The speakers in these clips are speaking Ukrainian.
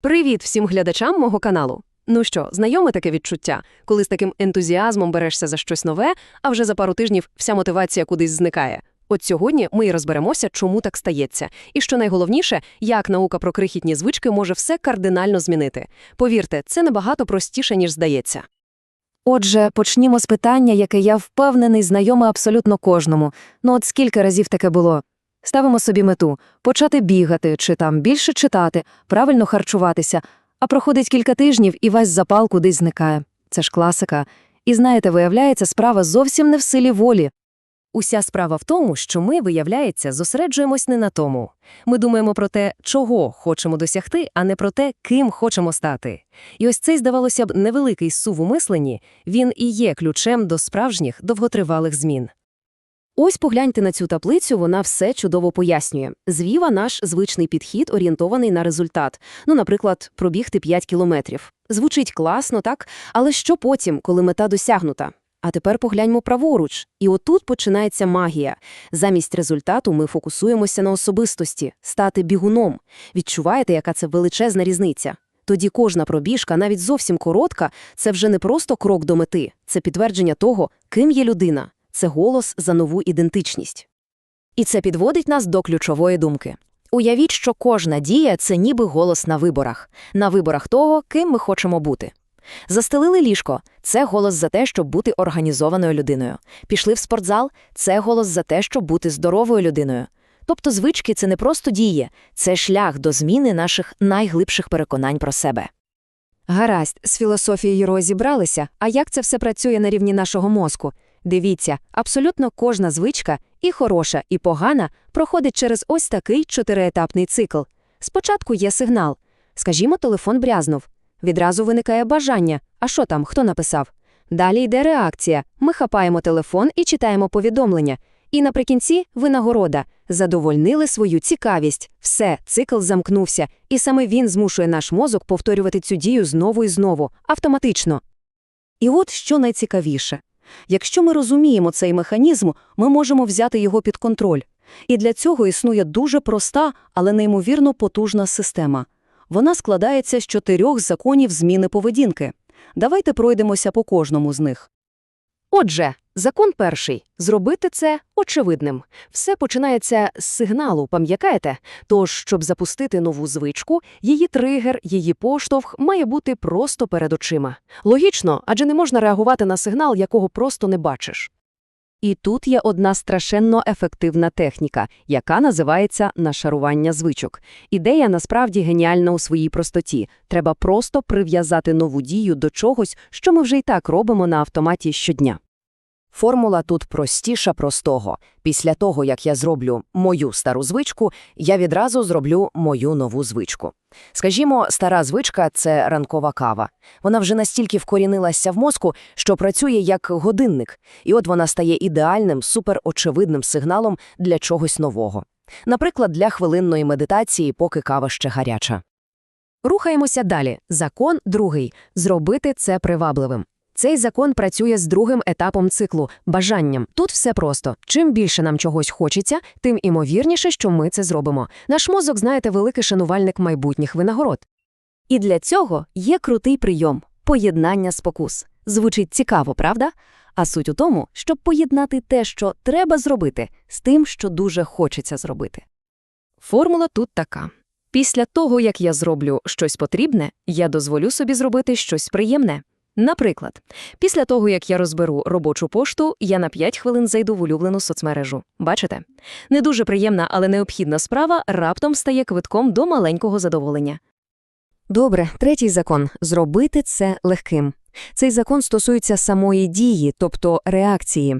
Привіт всім глядачам мого каналу. Ну що, знайоме таке відчуття, коли з таким ентузіазмом берешся за щось нове, а вже за пару тижнів вся мотивація кудись зникає. От сьогодні ми і розберемося, чому так стається. І що найголовніше, як наука про крихітні звички може все кардинально змінити. Повірте, це набагато простіше, ніж здається. Отже, почнімо з питання, яке я впевнений знайоме абсолютно кожному. Ну от скільки разів таке було? Ставимо собі мету – почати бігати, чи там більше читати, правильно харчуватися, а проходить кілька тижнів і весь запал кудись зникає. Це ж класика. І знаєте, виявляється, справа зовсім не в силі волі. Уся справа в тому, що ми, виявляється, зосереджуємось не на тому. Ми думаємо про те, чого хочемо досягти, а не про те, ким хочемо стати. І ось цей, здавалося б, невеликий сув у мисленні, він і є ключем до справжніх довготривалих змін. Ось погляньте на цю таблицю, вона все чудово пояснює. Звіва наш звичний підхід орієнтований на результат. Ну, наприклад, пробігти 5 кілометрів. Звучить класно, так? Але що потім, коли мета досягнута? А тепер погляньмо праворуч. І отут починається магія. Замість результату ми фокусуємося на особистості, стати бігуном. Відчуваєте, яка це величезна різниця? Тоді кожна пробіжка, навіть зовсім коротка, це вже не просто крок до мети, це підтвердження того, ким є людина. Це голос за нову ідентичність. І це підводить нас до ключової думки. Уявіть, що кожна дія це ніби голос на виборах, на виборах того, ким ми хочемо бути. Застелили ліжко це голос за те, щоб бути організованою людиною. Пішли в спортзал це голос за те, щоб бути здоровою людиною. Тобто звички це не просто дії, це шлях до зміни наших найглибших переконань про себе. Гаразд, з філософією розібралися, а як це все працює на рівні нашого мозку? Дивіться, абсолютно кожна звичка, і хороша, і погана, проходить через ось такий чотириетапний цикл. Спочатку є сигнал. Скажімо, телефон брязнув. Відразу виникає бажання. А що там, хто написав? Далі йде реакція. Ми хапаємо телефон і читаємо повідомлення. І наприкінці винагорода. Задовольнили свою цікавість. Все, цикл замкнувся, і саме він змушує наш мозок повторювати цю дію знову і знову, автоматично. І от що найцікавіше. Якщо ми розуміємо цей механізм, ми можемо взяти його під контроль. І для цього існує дуже проста, але неймовірно потужна система. Вона складається з чотирьох законів зміни поведінки. Давайте пройдемося по кожному з них. Отже, закон перший – зробити це очевидним. Все починається з сигналу, пам'ятаєте? Тож, щоб запустити нову звичку, її тригер, її поштовх має бути просто перед очима. Логічно, адже не можна реагувати на сигнал, якого просто не бачиш. І тут є одна страшенно ефективна техніка, яка називається нашарування звичок. Ідея насправді геніальна у своїй простоті. Треба просто прив'язати нову дію до чогось, що ми вже й так робимо на автоматі щодня. Формула тут простіша простого. Після того, як я зроблю мою стару звичку, я відразу зроблю мою нову звичку. Скажімо, стара звичка – це ранкова кава. Вона вже настільки вкорінилася в мозку, що працює як годинник, і от вона стає ідеальним, суперочевидним сигналом для чогось нового. Наприклад, для хвилинної медитації, поки кава ще гаряча. Рухаємося далі. Закон другий – зробити це привабливим. Цей закон працює з другим етапом циклу – бажанням. Тут все просто. Чим більше нам чогось хочеться, тим імовірніше, що ми це зробимо. Наш мозок, знаєте, великий шанувальник майбутніх винагород. І для цього є крутий прийом – поєднання спокус. Звучить цікаво, правда? А суть у тому, щоб поєднати те, що треба зробити, з тим, що дуже хочеться зробити. Формула тут така. Після того, як я зроблю щось потрібне, я дозволю собі зробити щось приємне. Наприклад, після того, як я розберу робочу пошту, я на 5 хвилин зайду в улюблену соцмережу. Бачите? Не дуже приємна, але необхідна справа раптом стає квитком до маленького задоволення. Добре, третій закон – зробити це легким. Цей закон стосується самої дії, тобто реакції.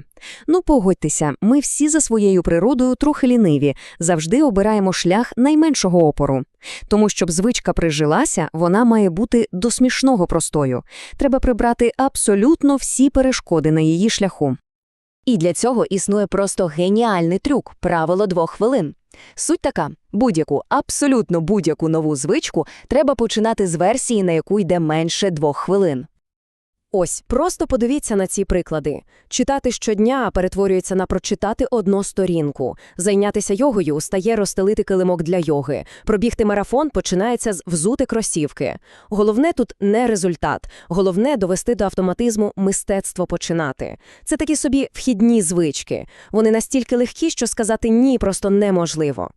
Ну, погодьтеся, ми всі за своєю природою трохи ліниві, завжди обираємо шлях найменшого опору. Тому, щоб звичка прижилася, вона має бути до смішного простою. Треба прибрати абсолютно всі перешкоди на її шляху. І для цього існує просто геніальний трюк – правило двох хвилин. Суть така – будь-яку, абсолютно будь-яку нову звичку треба починати з версії, на яку йде менше двох хвилин. Ось, просто подивіться на ці приклади. Читати щодня перетворюється на прочитати одну сторінку. Зайнятися йогою стає розстелити килимок для йоги. Пробігти марафон починається з взути кросівки. Головне тут не результат. Головне довести до автоматизму мистецтво починати. Це такі собі вхідні звички. Вони настільки легкі, що сказати ні просто неможливо.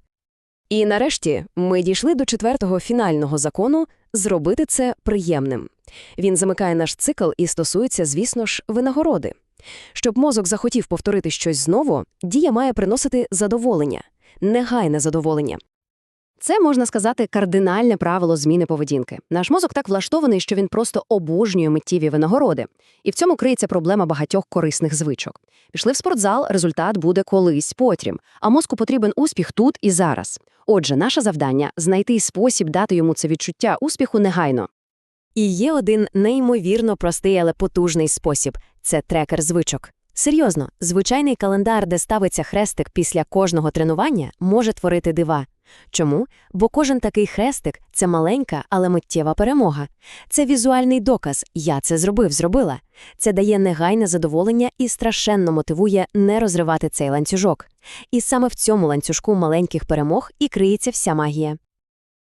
І нарешті ми дійшли до четвертого фінального закону зробити це приємним. Він замикає наш цикл і стосується, звісно ж, винагороди. Щоб мозок захотів повторити щось знову, дія має приносити задоволення, негайне задоволення. Це, можна сказати, кардинальне правило зміни поведінки. Наш мозок так влаштований, що він просто обожнює миттєві винагороди. І в цьому криється проблема багатьох корисних звичок. Пішли в спортзал, результат буде колись потрім, а мозку потрібен успіх тут і зараз. Отже, наше завдання – знайти спосіб дати йому це відчуття успіху негайно. І є один неймовірно простий, але потужний спосіб це трекер звичок. Серйозно, звичайний календар, де ставиться хрестик після кожного тренування, може творити дива. Чому? Бо кожен такий хрестик це маленька, але миттєва перемога. Це візуальний доказ я це зробив, зробила. Це дає негайне задоволення і страшенно мотивує не розривати цей ланцюжок. І саме в цьому ланцюжку маленьких перемог і криється вся магія.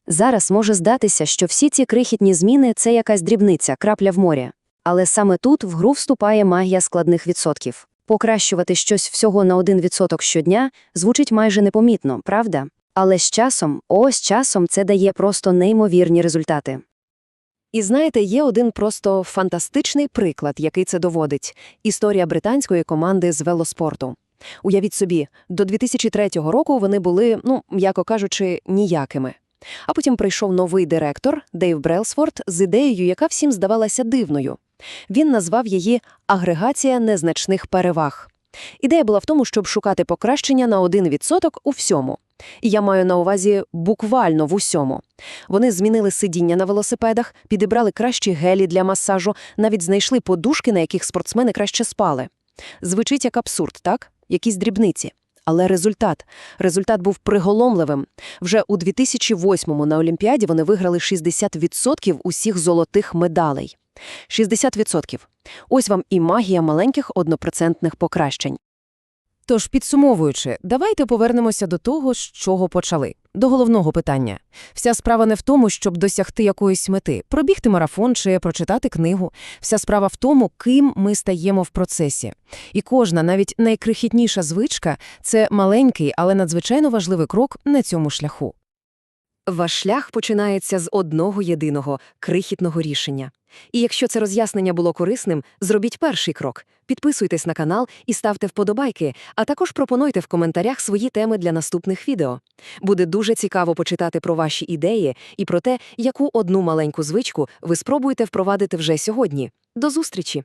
Зараз може здатися, що всі ці крихітні зміни – це якась дрібниця, крапля в морі. Але саме тут в гру вступає магія складних відсотків. Покращувати щось всього на 1% щодня звучить майже непомітно, правда? Але з часом, ось часом це дає просто неймовірні результати. І знаєте, є один просто фантастичний приклад, який це доводить – історія британської команди з велоспорту. Уявіть собі, до 2003 року вони були, ну, м'яко кажучи, ніякими. А потім прийшов новий директор Дейв Брелсфорд з ідеєю, яка всім здавалася дивною. Він назвав її «агрегація незначних переваг». Ідея була в тому, щоб шукати покращення на 1% у всьому. І я маю на увазі буквально в усьому. Вони змінили сидіння на велосипедах, підібрали кращі гелі для масажу, навіть знайшли подушки, на яких спортсмени краще спали. Звучить як абсурд, так? Якісь дрібниці. Але результат. Результат був приголомливим. Вже у 2008-му на Олімпіаді вони виграли 60% усіх золотих медалей. 60%. Ось вам і магія маленьких однопроцентних покращень. Тож, підсумовуючи, давайте повернемося до того, з чого почали. До головного питання. Вся справа не в тому, щоб досягти якоїсь мети, пробігти марафон чи прочитати книгу. Вся справа в тому, ким ми стаємо в процесі. І кожна, навіть найкрихітніша звичка – це маленький, але надзвичайно важливий крок на цьому шляху. Ваш шлях починається з одного єдиного крихітного рішення. І якщо це роз'яснення було корисним, зробіть перший крок. Підписуйтесь на канал і ставте вподобайки, а також пропонуйте в коментарях свої теми для наступних відео. Буде дуже цікаво почитати про ваші ідеї і про те, яку одну маленьку звичку ви спробуєте впровадити вже сьогодні. До зустрічі!